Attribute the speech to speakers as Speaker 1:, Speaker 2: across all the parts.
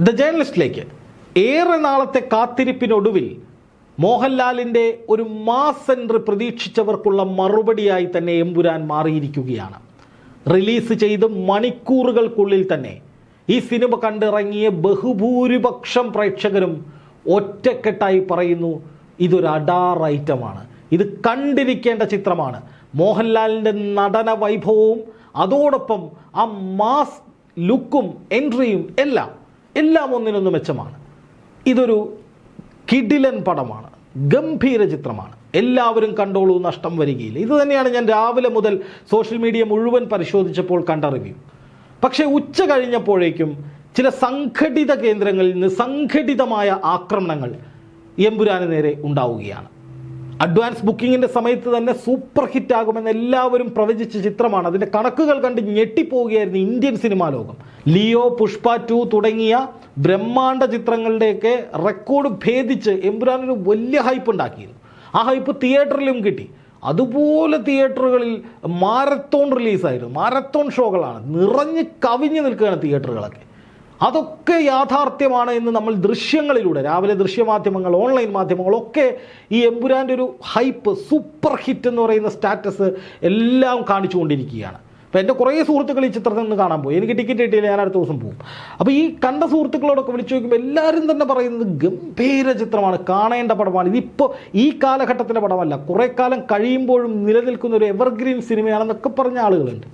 Speaker 1: The ജേർണലിസ്റ്റിലേക്ക് ഏറെ നാളത്തെ കാത്തിരിപ്പിനൊടുവിൽ മോഹൻലാലിന്റെ ഒരു മാസ് എൻട്രി പ്രതീക്ഷിച്ചവർക്കുള്ള മറുപടിയായി തന്നെ എമ്പുരാൻ മാറിയിരിക്കുകയാണ്. റിലീസ് ചെയ്ത് മണിക്കൂറുകൾക്കുള്ളിൽ തന്നെ ഈ സിനിമ കണ്ടിറങ്ങിയ ബഹുഭൂരിപക്ഷം പ്രേക്ഷകരും ഒറ്റക്കെട്ടായി പറയുന്നു ഇതൊരു അഡാർ ഐറ്റമാണ്. ഇത് കണ്ടിരിക്കേണ്ട ചിത്രമാണ്. മോഹൻലാലിന്റെ നടന വൈഭവവും അതോടൊപ്പം ആ മാസ് ലുക്കും എൻട്രിയും എല്ലാം എല്ലാം ഒന്നിനൊന്ന് മെച്ചമാണ്. ഇതൊരു കിടിലൻ പടമാണ്. ഗംഭീര ചിത്രമാണ്. എല്ലാവരും കണ്ടോളൂ നഷ്ടം വരികയില്ല. ഇത് തന്നെയാണ് ഞാൻ രാവിലെ മുതൽ സോഷ്യൽ മീഡിയ മുഴുവൻ പരിശോധിച്ചപ്പോൾ കണ്ട റിവ്യൂ. പക്ഷേ ഉച്ച കഴിഞ്ഞപ്പോഴേക്കും ചില സംഘടിത കേന്ദ്രങ്ങളിൽ നിന്ന് സംഘടിതമായ ആക്രമണങ്ങൾ എമ്പുരാന് നേരെ ഉണ്ടാവുകയാണ്. അഡ്വാൻസ് ബുക്കിങ്ങിന്റെ സമയത്ത് തന്നെ സൂപ്പർ ഹിറ്റ് ആകുമെന്ന് എല്ലാവരും പ്രവചിച്ച ചിത്രമാണ്. അതിന്റെ കണക്കുകൾ കണ്ട് ഞെട്ടിപ്പോവുകയായിരുന്നു ഇന്ത്യൻ സിനിമാ ലോകം. ലിയോ പുഷ്പ ടു തുടങ്ങിയ ബ്രഹ്മാണ്ഡ ചിത്രങ്ങളുടെയൊക്കെ റെക്കോർഡ് ഭേദിച്ച് എമ്പുരാൻ വലിയ ഹൈപ്പ് ഉണ്ടാക്കിയിരുന്നു. ആ ഹൈപ്പ് തിയേറ്ററിലും കിട്ടി. അതുപോലെ തിയേറ്ററുകളിൽ മാരത്തോൺ റിലീസായിരുന്നു. മാരത്തോൺ ഷോകളാണ്. നിറഞ്ഞ് കവിഞ്ഞു നിൽക്കുകയാണ് തിയേറ്ററുകളൊക്കെ. അതൊക്കെ യാഥാർത്ഥ്യമാണ് എന്ന് നമ്മൾ ദൃശ്യങ്ങളിലൂടെ രാവിലെ ദൃശ്യമാധ്യമങ്ങൾ ഓൺലൈൻ മാധ്യമങ്ങളൊക്കെ ഈ എമ്പുരാന്റെ ഒരു ഹൈപ്പ് സൂപ്പർ ഹിറ്റ് എന്ന് പറയുന്ന സ്റ്റാറ്റസ് എല്ലാം കാണിച്ചുകൊണ്ടിരിക്കുകയാണ്. അപ്പോൾ എന്റെ കുറേ സുഹൃത്തുക്കൾ ഈ ചിത്രത്തിൽ നിന്ന് കാണാൻ പോയി. എനിക്ക് ടിക്കറ്റ് കിട്ടിയില്ല ഞാൻ അടുത്ത ദിവസം പോകും. അപ്പോൾ ഈ കണ്ട സുഹൃത്തുക്കളോടൊക്കെ വിളിച്ചു നോക്കുമ്പോൾ എല്ലാവരും തന്നെ പറയുന്നത് ഗംഭീര ചിത്രമാണ് കാണേണ്ട പടമാണ്. ഇതിപ്പോൾ ഈ കാലഘട്ടത്തിന്റെ പടമല്ല കുറേ കാലം കഴിയുമ്പോഴും നിലനിൽക്കുന്ന ഒരു എവർഗ്രീൻ സിനിമയാണെന്നൊക്കെ പറഞ്ഞ ആളുകളുണ്ട്.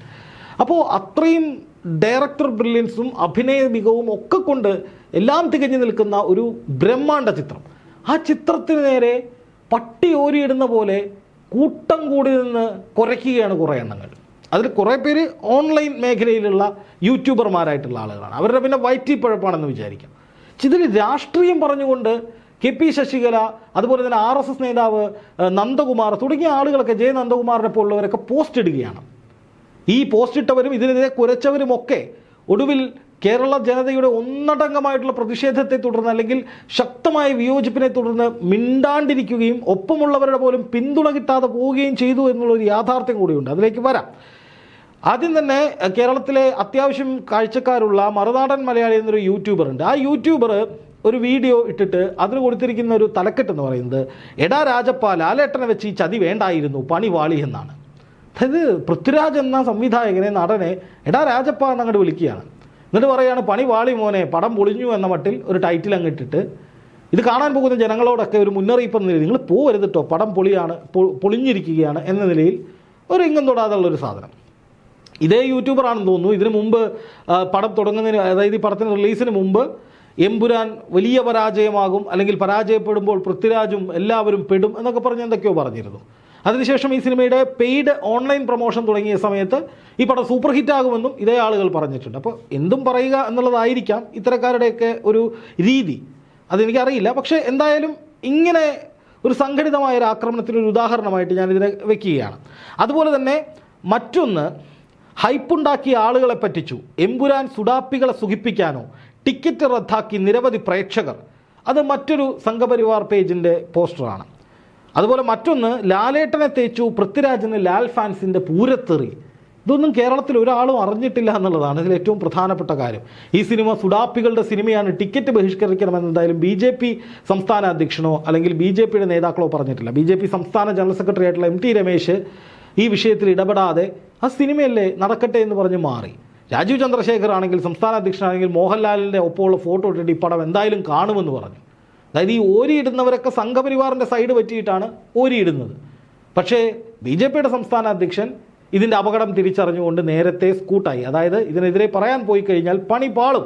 Speaker 1: അപ്പോൾ അത്രയും ഡയറക്ടർ ബ്രില്യൻസും അഭിനയ മികവും ഒക്കെ കൊണ്ട് എല്ലാം തികഞ്ഞു നിൽക്കുന്ന ഒരു ബ്രഹ്മാണ്ട ചിത്രം. ആ ചിത്രത്തിന് നേരെ പട്ടി ഓരിയിടുന്ന പോലെ കൂട്ടം കൂടി നിന്ന് കുറയ്ക്കുകയാണ് കുറേ എണ്ണങ്ങൾ. അതിൽ കുറേ പേര് ഓൺലൈൻ മേഖലയിലുള്ള യൂട്യൂബർമാരായിട്ടുള്ള ആളുകളാണ്. അവരുടെ പിന്നെ വയറ്റി പഴപ്പാണെന്ന് വിചാരിക്കാം. ഇതിൽ രാഷ്ട്രീയം പറഞ്ഞുകൊണ്ട് കെ പി ശശികല അതുപോലെ തന്നെ ആർ എസ് എസ് നേതാവ് നന്ദകുമാർ തുടങ്ങിയ ആളുകളൊക്കെ ജയ നന്ദകുമാറിനെ പോലുള്ളവരൊക്കെ പോസ്റ്റ് ഇടുകയാണ്. ഈ പോസ്റ്റ് ഇട്ടവരും ഇതിനെതിരെ കുരച്ചവരുമൊക്കെ ഒടുവിൽ കേരള ജനതയുടെ ഒന്നടങ്കമായിട്ടുള്ള പ്രതിഷേധത്തെ തുടർന്ന് അല്ലെങ്കിൽ ശക്തമായ വിയോജിപ്പിനെ തുടർന്ന് മിണ്ടാണ്ടിരിക്കുകയും ഒപ്പമുള്ളവരുടെ പോലും പിന്തുണ കിട്ടാതെ പോവുകയും ചെയ്തു എന്നുള്ള ഒരു യാഥാർത്ഥ്യം കൂടിയുണ്ട്. അതിലേക്ക് വരാം. ആദ്യം തന്നെ കേരളത്തിലെ അത്യാവശ്യം കാഴ്ചക്കാരുള്ള മറുനാടൻ മലയാളി എന്നൊരു യൂട്യൂബർ ഉണ്ട്. ആ യൂട്യൂബർ ഒരു വീഡിയോ ഇട്ടിട്ട് അതിന് കൊടുത്തിരിക്കുന്ന ഒരു തലക്കെട്ട് എന്ന് പറയുന്നത് എടാ രാജപ്പാൽ ലാലേട്ടനെ വെച്ച് ഈ ചതി വേണ്ടായിരുന്നു പണി വാളി എന്നാണ്. അതായത് പൃഥ്വിരാജ് എന്ന സംവിധായകനെ നടനെ എടാ രാജപ്പ എന്നങ്ങോട്ട് വിളിക്കുകയാണ്. എന്നിട്ട് പറയാണ് പണി വാളി മോനെ പടം പൊളിഞ്ഞു എന്ന മട്ടിൽ ഒരു ടൈറ്റിൽ അങ്ങിട്ടിട്ട് ഇത് കാണാൻ പോകുന്ന ജനങ്ങളോടൊക്കെ ഒരു മുന്നറിയിപ്പ് എന്ന നിങ്ങൾ പോകരുത് കേട്ടോ പടം പൊളിയാണ് പൊളിഞ്ഞിരിക്കുകയാണ് എന്ന നിലയിൽ ഒരു ഇംഗം തൊടാതുള്ള ഒരു സാധനം. ഇതേ യൂട്യൂബറാണെന്ന് തോന്നുന്നു. ഇതിനു മുമ്പ് പടം തുടങ്ങുന്നതിന് അതായത് ഈ പടത്തിന് റിലീസിന് മുമ്പ് എമ്പുരാൻ വലിയ പരാജയമാകും അല്ലെങ്കിൽ പരാജയപ്പെടുമ്പോൾ പൃഥ്വിരാജും എല്ലാവരും പെടും എന്നൊക്കെ പറഞ്ഞ് എന്തൊക്കെയോ പറഞ്ഞിരുന്നു. അതിനുശേഷം ഈ സിനിമയുടെ പെയ്ഡ് ഓൺലൈൻ പ്രൊമോഷൻ തുടങ്ങിയ സമയത്ത് ഈ പടം സൂപ്പർ ഹിറ്റ് ആകുമെന്നും ഇതേ ആളുകൾ പറഞ്ഞിട്ടുണ്ട്. അപ്പോൾ എന്തും പറയുക എന്നുള്ളതായിരിക്കാം ഇത്തരക്കാരുടെയൊക്കെ ഒരു രീതി. അതെനിക്കറിയില്ല. പക്ഷേ എന്തായാലും ഇങ്ങനെ ഒരു സംഘടിതമായ ഒരു ആക്രമണത്തിന് ഒരു ഉദാഹരണമായിട്ട് ഞാനിതിനെ വെക്കുകയാണ്. അതുപോലെ തന്നെ മറ്റൊന്ന് ഹൈപ്പുണ്ടാക്കിയ ആളുകളെ പറ്റിച്ചു. എമ്പുരാൻ സുഡാപ്പികളെ സുഖിപ്പിക്കാനോ ടിക്കറ്റ് റദ്ദാക്കി നിരവധി പ്രേക്ഷകർ. അത് മറ്റൊരു സംഘപരിവാർ പേജിന്റെ പോസ്റ്ററാണ്. അതുപോലെ മറ്റൊന്ന് ലാലേട്ടനെ തേച്ചു പൃഥ്വിരാജിന് ലാൽ ഫാൻസിന്റെ പൂരത്തെറി. ഇതൊന്നും കേരളത്തിൽ ഒരാളും അറിഞ്ഞിട്ടില്ല എന്നുള്ളതാണ് ഇതിൽ ഏറ്റവും പ്രധാനപ്പെട്ട കാര്യം. ഈ സിനിമ സുഡാപ്പികളുടെ സിനിമയാണ്. ടിക്കറ്റ് ബഹിഷ്കരിക്കണമെന്ന് എന്തായാലും ബി ജെ പി സംസ്ഥാന അധ്യക്ഷനോ അല്ലെങ്കിൽ ബി ജെ പിയുടെ നേതാക്കളോ പറഞ്ഞിട്ടില്ല. ബി ജെ പി സംസ്ഥാന ജനറൽ സെക്രട്ടറി ആയിട്ടുള്ള എം ടി രമേശ് ഈ വിഷയത്തിൽ ഇടപെടാതെ ആ സിനിമയല്ലേ നടക്കട്ടെ എന്ന് പറഞ്ഞ് മാറി. രാജീവ് ചന്ദ്രശേഖർ ആണെങ്കിൽ സംസ്ഥാന അധ്യക്ഷനാണെങ്കിൽ മോഹൻലാലിന്റെ ഒപ്പമുള്ള ഫോട്ടോ ഇട്ടിട്ട് ഈ പടം എന്തായാലും കാണുമെന്ന് പറഞ്ഞു. അതായത് ഈ ഓരിയിടുന്നവരൊക്കെ സംഘപരിവാറിന്റെ സൈഡ് പറ്റിയിട്ടാണ് ഓരിയിടുന്നത്. പക്ഷേ ബി ജെ പിയുടെ സംസ്ഥാന അധ്യക്ഷൻ ഇതിന്റെ അപകടം തിരിച്ചറിഞ്ഞുകൊണ്ട് നേരത്തെ സ്കൂട്ടായി. അതായത് ഇതിനെതിരെ പറയാൻ പോയി കഴിഞ്ഞാൽ പണി പാളും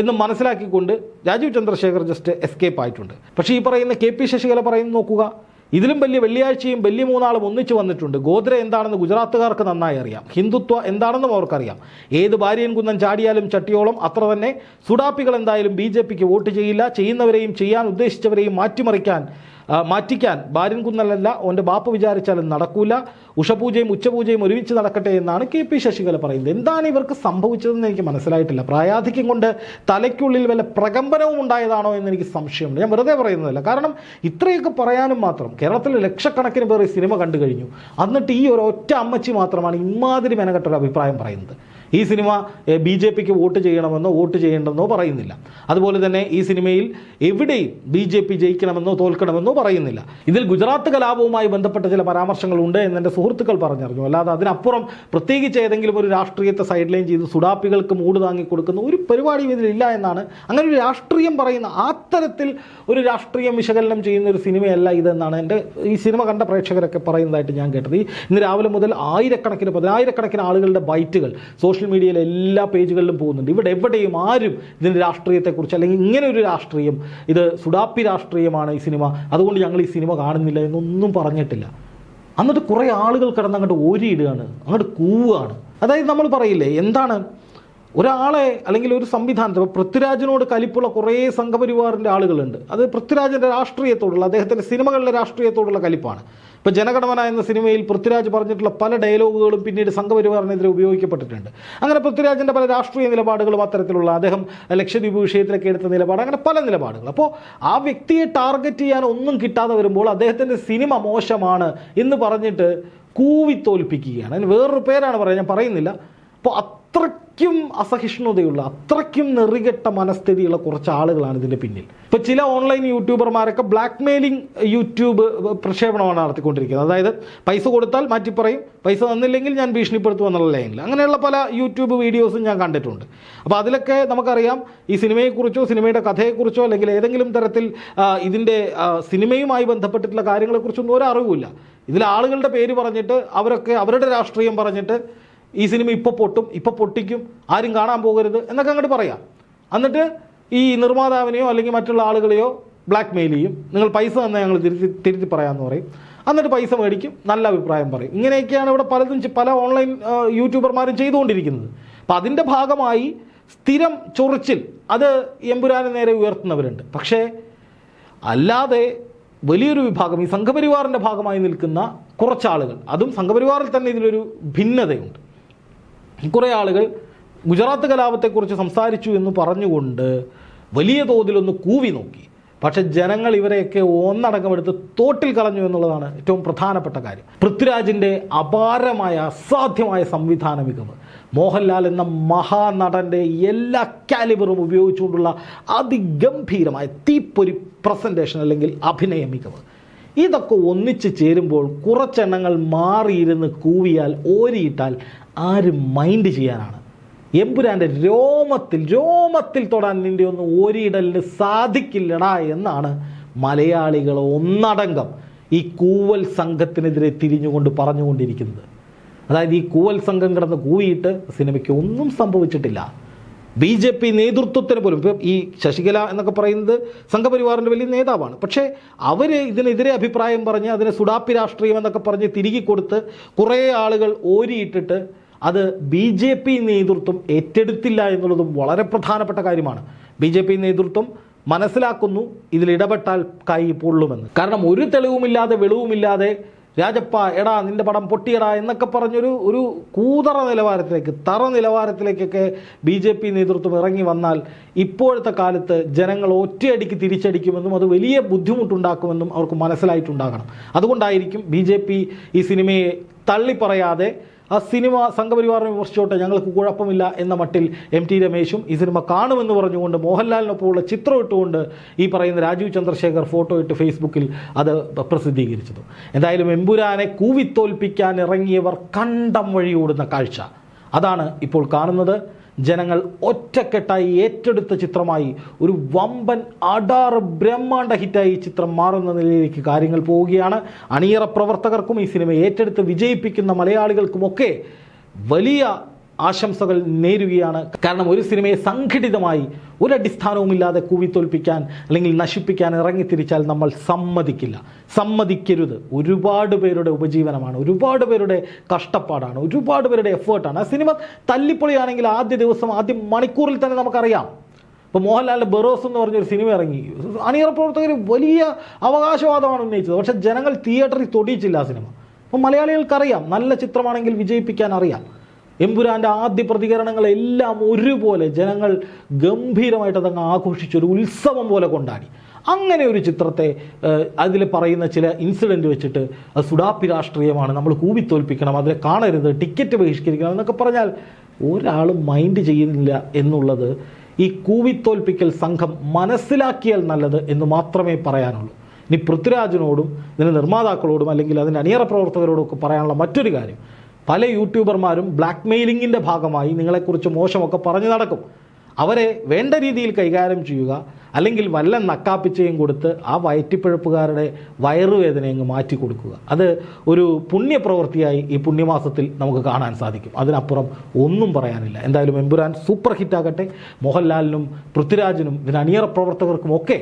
Speaker 1: എന്ന് മനസ്സിലാക്കിക്കൊണ്ട് രാജീവ് ചന്ദ്രശേഖർ ജസ്റ്റ് എസ്കേപ്പ് ആയിട്ടുണ്ട്. പക്ഷേ ഈ പറയുന്ന കെ പി ശശികല പറയുന്നത് നോക്കുക. ഇതിലും വലിയ വെള്ളിയാഴ്ചയും വലിയ മൂന്നാളും ഒന്നിച്ചു വന്നിട്ടുണ്ട്. ഗോദ്ര എന്താണെന്ന് ഗുജറാത്തുകാർക്ക് നന്നായി അറിയാം. ഹിന്ദുത്വ എന്താണെന്നും അവർക്കറിയാം. ഏത് ഭാര്യൻ കുന്നം ചാടിയാലും ചട്ടിയോളം അത്ര തന്നെ സുഡാപ്പികൾ എന്തായാലും ബി വോട്ട് ചെയ്യില്ല. ചെയ്യുന്നവരെയും ചെയ്യാൻ ഉദ്ദേശിച്ചവരെയും മാറ്റിമറിക്കാൻ മാറ്റിക്കാൻ ഭാര്യൻ കുന്നലല്ല ഓന്റെ ബാപ്പ് വിചാരിച്ചാലും നടക്കൂല. ഉഷപൂജയും ഉച്ചപൂജയും ഒരുമിച്ച് നടക്കട്ടെ എന്നാണ് കെ പി ശശികല പറയുന്നത്. എന്താണ് ഇവർക്ക് സംഭവിച്ചതെന്ന് എനിക്ക് മനസ്സിലായിട്ടില്ല. പ്രായാധിക്യം കൊണ്ട് തലയ്ക്കുള്ളിൽ വല്ല പ്രകമ്പനവും ഉണ്ടായതാണോ എന്ന് എനിക്ക് സംശയമുണ്ട്. ഞാൻ വെറുതെ പറയുന്നതല്ല. കാരണം ഇത്രയൊക്കെ പറയാനും മാത്രം കേരളത്തിൽ ലക്ഷക്കണക്കിന് പേർ ഈ സിനിമ കണ്ടു കഴിഞ്ഞു. എന്നിട്ട് ഈ ഒരു ഒറ്റ അമ്മച്ചി മാത്രമാണ് ഇമാതിരി മെനക്കെട്ടൊരു അഭിപ്രായം പറയുന്നത്. ഈ സിനിമ ബി ജെ പിക്ക് വോട്ട് ചെയ്യണമെന്നോ വോട്ട് ചെയ്യേണ്ടെന്നോ പറയുന്നില്ല. അതുപോലെ തന്നെ ഈ സിനിമയിൽ എവിടെയും ബി ജെ പി ജയിക്കണമെന്നോ തോൽക്കണമെന്നോ പറയുന്നില്ല. ഇതിൽ ഗുജറാത്ത് കലാപവുമായി ബന്ധപ്പെട്ട ചില പരാമർശങ്ങളുണ്ട് എന്ന് സുഹൃത്തുക്കൾ പറഞ്ഞറിഞ്ഞു. അല്ലാതെ അതിനപ്പുറം പ്രത്യേകിച്ച് ഏതെങ്കിലും ഒരു രാഷ്ട്രീയത്തെ സൈഡ് ലൈൻ ചെയ്ത് സുഡാപ്പികൾക്ക് മൂട് താങ്ങി കൊടുക്കുന്ന ഒരു പരിപാടിയും ഇതിലില്ല എന്നാണ് അങ്ങനെ ഒരു രാഷ്ട്രീയം പറയുന്ന അത്തരത്തിൽ തരത്തിൽ ഒരു രാഷ്ട്രീയം വിശകലനം ചെയ്യുന്ന ഒരു സിനിമയല്ല ഇതെന്നാണ് എന്റെ ഈ സിനിമ കണ്ട പ്രേക്ഷകരൊക്കെ പറയുന്നതായിട്ട് ഞാൻ കേട്ടത്. ഇന്ന് രാവിലെ മുതൽ ആയിരക്കണക്കിന് പതിനായിരക്കണക്കിന് ആളുകളുടെ ബൈറ്റുകൾ സോഷ്യൽ മീഡിയയിലെ എല്ലാ പേജുകളിലും പോകുന്നുണ്ട്. ഇവിടെ എവിടെയും ആരും ഇതിന്റെ രാഷ്ട്രീയത്തെക്കുറിച്ച് അല്ലെങ്കിൽ ഇങ്ങനെ ഒരു രാഷ്ട്രീയം ഇത് സുഡാപ്പി രാഷ്ട്രീയമാണ് ഈ സിനിമ അതുകൊണ്ട് ഞങ്ങൾ ഈ സിനിമ കാണുന്നില്ല എന്നൊന്നും പറഞ്ഞിട്ടില്ല. എന്നിട്ട് കുറേ ആളുകൾ കിടന്ന് അങ്ങോട്ട് ഓരിയിടുകയാണ് അങ്ങോട്ട് കൂവുകയാണ്. അതായത് നമ്മൾ പറയില്ലേ എന്താണ് ഒരാളെ അല്ലെങ്കിൽ ഒരു സംവിധാനത്തെ പൃഥ്വിരാജിനോട് കലിപ്പുള്ള കുറേ സംഘപരിവാറിന്റെ ആളുകളുണ്ട്. അത് പൃഥ്വിരാജിന്റെ രാഷ്ട്രീയത്തോടുള്ള അദ്ദേഹത്തിന്റെ സിനിമകളിലെ രാഷ്ട്രീയത്തോടുള്ള കലിപ്പാണ്. ഇപ്പോൾ ജനഗണമന എന്ന സിനിമയിൽ പൃഥ്വിരാജ് പറഞ്ഞിട്ടുള്ള പല ഡയലോഗുകളും പിന്നീട് സംഘപരിവാറിനെതിരെ ഉപയോഗിക്കപ്പെട്ടിട്ടുണ്ട്. അങ്ങനെ പൃഥ്വിരാജിന്റെ പല രാഷ്ട്രീയ നിലപാടുകളും അത്തരത്തിലുള്ള അദ്ദേഹം ലക്ഷദ്വീപ് വിഷയത്തിലൊക്കെ എടുത്ത നിലപാട് അങ്ങനെ പല നിലപാടുകൾ. അപ്പോൾ ആ വ്യക്തിയെ ടാർഗറ്റ് ചെയ്യാൻ ഒന്നും കിട്ടാതെ വരുമ്പോൾ അദ്ദേഹത്തിന്റെ സിനിമ മോശമാണ് എന്ന് പറഞ്ഞിട്ട് കൂവിത്തോൽപ്പിക്കുകയാണ്. അതിന് വേറൊരു പേരാണ് പറയുന്നത് ഞാൻ പറയുന്നില്ല. അപ്പോൾ അത്രയ്ക്കും അസഹിഷ്ണുതയുള്ള അത്രയ്ക്കും നെറികെട്ട മനസ്ഥിതിയുള്ള കുറച്ച് ആളുകളാണ് ഇതിന്റെ പിന്നിൽ. ഇപ്പോൾ ചില ഓൺലൈൻ യൂട്യൂബർമാരൊക്കെ ബ്ലാക്ക് മെയിലിംഗ് യൂട്യൂബ് പ്രക്ഷേപണമാണ് നടത്തിക്കൊണ്ടിരിക്കുന്നത്. അതായത് പൈസ കൊടുത്താൽ മാറ്റി പറയും പൈസ തന്നില്ലെങ്കിൽ ഞാൻ ഭീഷണിപ്പെടുത്തും എന്നുള്ള ലൈനിൽ. അങ്ങനെയുള്ള പല യൂട്യൂബ് വീഡിയോസും ഞാൻ കണ്ടിട്ടുണ്ട്. അപ്പോൾ അതിലൊക്കെ നമുക്കറിയാം ഈ സിനിമയെക്കുറിച്ചോ സിനിമയുടെ കഥയെക്കുറിച്ചോ അല്ലെങ്കിൽ ഏതെങ്കിലും തരത്തിൽ ഇതിന്റെ സിനിമയുമായി ബന്ധപ്പെട്ടിട്ടുള്ള കാര്യങ്ങളെക്കുറിച്ചൊന്നും ഒരു അറിവില്ല ഇതിൽ ആളുകളുടെ പേര് പറഞ്ഞിട്ട് അവരൊക്കെ അവരുടെ രാഷ്ട്രീയം പറഞ്ഞിട്ട് ഈ സിനിമ ഇപ്പോൾ പൊട്ടും ഇപ്പോൾ പൊട്ടിക്കും ആരും കാണാൻ പോകരുത് എന്നൊക്കെ അങ്ങോട്ട് പറയാം. എന്നിട്ട് ഈ നിർമ്മാതാവിനെയോ അല്ലെങ്കിൽ മറ്റുള്ള ആളുകളെയോ ബ്ലാക്ക് മെയിൽ ചെയ്യും. നിങ്ങൾ പൈസ തന്നാൽ ഞങ്ങൾ തിരുത്തി തിരുത്തി പറയാമെന്ന് പറയും. എന്നിട്ട് പൈസ മേടിക്കും നല്ല അഭിപ്രായം പറയും. ഇങ്ങനെയൊക്കെയാണ് ഇവിടെ പലതും പല ഓൺലൈൻ യൂട്യൂബർമാരും ചെയ്തുകൊണ്ടിരിക്കുന്നത്. അപ്പം അതിന്റെ ഭാഗമായി സ്ഥിരം ചൊറിച്ചിൽ അത് എമ്പുരാന് നേരെ ഉയർത്തുന്നവരുണ്ട്. പക്ഷേ അല്ലാതെ വലിയൊരു വിഭാഗം ഈ സംഘപരിവാറിന്റെ ഭാഗമായി നിൽക്കുന്ന കുറച്ചാളുകൾ അതും സംഘപരിവാറിൽ തന്നെ ഇതിലൊരു ഭിന്നതയുണ്ട്. കുറേ ആളുകൾ ഗുജറാത്ത് കലാപത്തെക്കുറിച്ച് സംസാരിച്ചു എന്ന് പറഞ്ഞുകൊണ്ട് വലിയ തോതിലൊന്ന് കൂവി നോക്കി. പക്ഷെ ജനങ്ങൾ ഇവരെയൊക്കെ ഒന്നടങ്കമെടുത്ത് തോട്ടിൽ കളഞ്ഞു എന്നുള്ളതാണ് ഏറ്റവും പ്രധാനപ്പെട്ട കാര്യം. പൃഥ്വിരാജിന്റെ അപാരമായ അസാധ്യമായ സംവിധാന മികവ്. മോഹൻലാൽ എന്ന മഹാനടന്റെ എല്ലാ കാലിബറും ഉപയോഗിച്ചുകൊണ്ടുള്ള അതിഗംഭീരമായ തീപ്പൊരി പ്രസന്റേഷൻ അല്ലെങ്കിൽ അഭിനയ മികവ്. ഇതൊക്കെ ഒന്നിച്ച് ചേരുമ്പോൾ കുറച്ചെണ്ണങ്ങൾ മാറിയിരുന്ന് കൂവിയാൽ ഓരിയിട്ടാൽ ആരും മൈൻഡ് ചെയ്യാനാണ്. എമ്പുരാന്റെ രോമത്തിൽ രോമത്തിൽ തൊടാൻ നിന്റെ ഒന്ന് ഓരിയിടലിന് സാധിക്കില്ലടാ എന്നാണ് മലയാളികൾ ഒന്നടങ്കം ഈ കൂവൽ സംഘത്തിനെതിരെ തിരിഞ്ഞുകൊണ്ട് പറഞ്ഞുകൊണ്ടിരിക്കുന്നത്. അതായത് ഈ കൂവൽ സംഘം കിടന്ന് കൂവിയിട്ട് സിനിമയ്ക്ക് ഒന്നും സംഭവിച്ചിട്ടില്ല. ബി ജെ പി നേതൃത്വത്തിന് പോലും ഇപ്പം ഈ ശശികല എന്നൊക്കെ പറയുന്നത് സംഘപരിവാറിന്റെ വലിയ നേതാവാണ്. പക്ഷേ അവർ ഇതിനെതിരെ അഭിപ്രായം പറഞ്ഞ് അതിനെ സുഡാപ്പി രാഷ്ട്രീയം എന്നൊക്കെ പറഞ്ഞ് തിരികെ കൊടുത്ത് കുറേ ആളുകൾ ഓരിയിട്ടിട്ട് അത് ബി ജെ പി നേതൃത്വം ഏറ്റെടുത്തില്ല എന്നുള്ളതും വളരെ പ്രധാനപ്പെട്ട കാര്യമാണ്. ബി ജെ പി നേതൃത്വം മനസ്സിലാക്കുന്നു ഇതിൽ ഇടപെട്ടാൽ കൈ പൊള്ളുമെന്ന്. കാരണം ഒരു തെളിവുമില്ലാതെ വെളിവുമില്ലാതെ രാജപ്പ എടാ നിന്റെ പടം പൊട്ടിയടാ എന്നൊക്കെ പറഞ്ഞൊരു ഒരു കൂതറ നിലവാരത്തിലേക്ക് തറ നിലവാരത്തിലേക്കൊക്കെ ബി ജെ പി നേതൃത്വം ഇറങ്ങി വന്നാൽ ഇപ്പോഴത്തെ കാലത്ത് ജനങ്ങൾ ഒറ്റയടിക്ക് തിരിച്ചടിക്കുമെന്നും അത് വലിയ ബുദ്ധിമുട്ടുണ്ടാക്കുമെന്നും അവർക്ക് മനസ്സിലായിട്ടുണ്ടാകണം. അതുകൊണ്ടായിരിക്കും ബി ഈ സിനിമയെ തള്ളിപ്പറയാതെ ആ സിനിമ സംഘപരിവാറിനെ വിമർശിച്ചോട്ടെ ഞങ്ങൾക്ക് കുഴപ്പമില്ല എന്ന മട്ടിൽ എം ടി രമേശും ഈ സിനിമ കാണുമെന്ന് പറഞ്ഞുകൊണ്ട് മോഹൻലാലിനൊപ്പമുള്ള ചിത്രം ഇട്ടുകൊണ്ട് ഈ പറയുന്ന രാജീവ് ചന്ദ്രശേഖർ ഫോട്ടോ ഇട്ട് ഫേസ്ബുക്കിൽ അത് പ്രസിദ്ധീകരിച്ചത്. എന്തായാലും എമ്പുരാനെ കൂവിത്തോൽപ്പിക്കാൻ ഇറങ്ങിയവർ കണ്ടം വഴി ഓടുന്ന കാഴ്ച. അതാണ് ഇപ്പോൾ കാണുന്നത്. ജനങ്ങൾ ഒറ്റക്കെട്ടായി ഏറ്റെടുത്ത ചിത്രമായി ഒരു വമ്പൻ അടാറ് ബ്രഹ്മാണ്ട ഹിറ്റായി ഈ ചിത്രം മാറുന്ന നിലയിലേക്ക് കാര്യങ്ങൾ പോവുകയാണ്. അണിയറ പ്രവർത്തകർക്കും ഈ സിനിമ ഏറ്റെടുത്ത് വിജയിപ്പിക്കുന്ന മലയാളികൾക്കുമൊക്കെ വലിയ ആശംസകൾ നേരുകയാണ്. കാരണം ഒരു സിനിമയെ സംഘടിതമായി ഒരടിസ്ഥാനവുമില്ലാതെ കൂവിത്തോൽപ്പിക്കാൻ അല്ലെങ്കിൽ നശിപ്പിക്കാൻ ഇറങ്ങിത്തിരിച്ചാൽ നമ്മൾ സമ്മതിക്കില്ല. സമ്മതിക്കരുത്. ഒരുപാട് പേരുടെ ഉപജീവനമാണ്. ഒരുപാട് പേരുടെ കഷ്ടപ്പാടാണ്. ഒരുപാട് പേരുടെ എഫേർട്ടാണ്. ആ സിനിമ തല്ലിപ്പൊളിയാണെങ്കിൽ ആദ്യ ദിവസം ആദ്യ മണിക്കൂറിൽ തന്നെ നമുക്കറിയാം. ഇപ്പോൾ മോഹൻലാലിന്റെ ബെറോസ് എന്ന് പറഞ്ഞൊരു സിനിമ ഇറങ്ങി. അണിയറ പ്രവർത്തകർ വലിയ അവകാശവാദമാണ് ഉന്നയിച്ചത്. പക്ഷേ ജനങ്ങൾ തിയേറ്ററിൽ തൊടിയിച്ചില്ല ആ സിനിമ. അപ്പോൾ മലയാളികൾക്കറിയാം. നല്ല ചിത്രമാണെങ്കിൽ വിജയിപ്പിക്കാൻ അറിയാം. എമ്പുരാന്റെ ആദ്യ പ്രതികരണങ്ങളെല്ലാം ഒരുപോലെ ജനങ്ങൾ ഗംഭീരമായിട്ട് അതങ്ങ് ആഘോഷിച്ചൊരു ഉത്സവം പോലെ കൊണ്ടാടി. അങ്ങനെ ഒരു ചിത്രത്തെ അതിൽ പറയുന്ന ചില ഇൻസിഡന്റ് വെച്ചിട്ട് സുഡാപ്പി രാഷ്ട്രീയമാണ്. നമ്മൾ കൂവിത്തോൽപ്പിക്കണം അതിനെ കാണരുത് ടിക്കറ്റ് ബഹിഷ്കരിക്കണം എന്നൊക്കെ പറഞ്ഞാൽ ഒരാൾ മൈൻഡ് ചെയ്യുന്നില്ല എന്നുള്ളത് ഈ കൂവിത്തോൽപ്പിക്കൽ സംഘം മനസ്സിലാക്കിയാൽ നല്ലത് എന്ന് മാത്രമേ പറയാനുള്ളൂ. ഇനി പൃഥ്വിരാജിനോടും ഇതിന്റെ നിർമ്മാതാക്കളോടും അല്ലെങ്കിൽ അതിന്റെ അണിയറ പ്രവർത്തകരോടും ഒക്കെ പറയാനുള്ള മറ്റൊരു കാര്യം. പല യൂട്യൂബർമാരും ബ്ലാക്ക് മെയിലിങ്ങിന്റെ ഭാഗമായി നിങ്ങളെക്കുറിച്ച് മോശമൊക്കെ പറഞ്ഞു നടക്കും. അവരെ വേണ്ട രീതിയിൽ കൈകാര്യം ചെയ്യുക അല്ലെങ്കിൽ വല്ല നക്കാപ്പിച്ചയും കൊടുത്ത് ആ വയറ്റിപ്പിഴപ്പുകാരുടെ വയറുവേദന അങ്ങ് മാറ്റി കൊടുക്കുക. അത് ഒരു പുണ്യപ്രവൃത്തിയായി ഈ പുണ്യമാസത്തിൽ നമുക്ക് കാണാൻ സാധിക്കും. അതിനപ്പുറം ഒന്നും പറയാനില്ല. എന്തായാലും എമ്പുരാൻ സൂപ്പർ ഹിറ്റാകട്ടെ മോഹൻലാലിനും പൃഥ്വിരാജിനും ഇതിന് അണിയറ പ്രവർത്തകർക്കും ഒക്കെ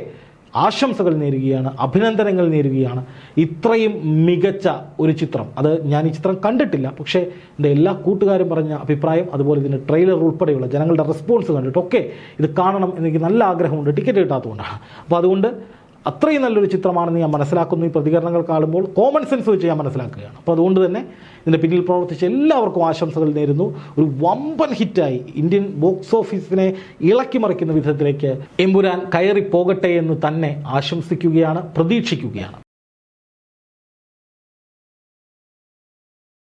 Speaker 1: ആശംസകൾ നേരുകയാണ് അഭിനന്ദനങ്ങൾ നേരുകയാണ്. ഇത്രയും മികച്ച ഒരു ചിത്രം. അത് ഞാൻ ഈ ചിത്രം കണ്ടിട്ടില്ല. പക്ഷേ എന്റെ എല്ലാ കൂട്ടുകാരും പറഞ്ഞ അഭിപ്രായം അതുപോലെ ഇതിന്റെ ട്രെയിലർ ഉൾപ്പെടെയുള്ള ജനങ്ങളുടെ റെസ്പോൺസ് കണ്ടിട്ട് കണ്ടിട്ടൊക്കെ ഇത് കാണണം എനിക്ക് നല്ല ആഗ്രഹമുണ്ട്. ടിക്കറ്റ് കിട്ടാത്തതുകൊണ്ടാണ്. അപ്പോൾ അതുകൊണ്ട് അത്രയും നല്ലൊരു ചിത്രമാണെന്ന് ഞാൻ മനസ്സിലാക്കുന്നു. ഈ പ്രതികരണങ്ങൾ കാണുമ്പോൾ കോമൺ സെൻസ് വെച്ച് ഞാൻ മനസ്സിലാക്കുകയാണ്. അപ്പോൾ അതുകൊണ്ട് തന്നെ ഇതിന്റെ പിന്നിൽ പ്രവർത്തിച്ച എല്ലാവർക്കും ആശംസകൾ നേരുന്നു. ഒരു വമ്പൻ ഹിറ്റായി ഇന്ത്യൻ ബോക്സ് ഓഫീസിനെ ഇളക്കി മറിക്കുന്ന വിധത്തിലേക്ക് എമ്പുരാൻ കയറി പോകട്ടെ എന്ന് തന്നെ ആശംസിക്കുകയാണ് പ്രതീക്ഷിക്കുകയാണ്.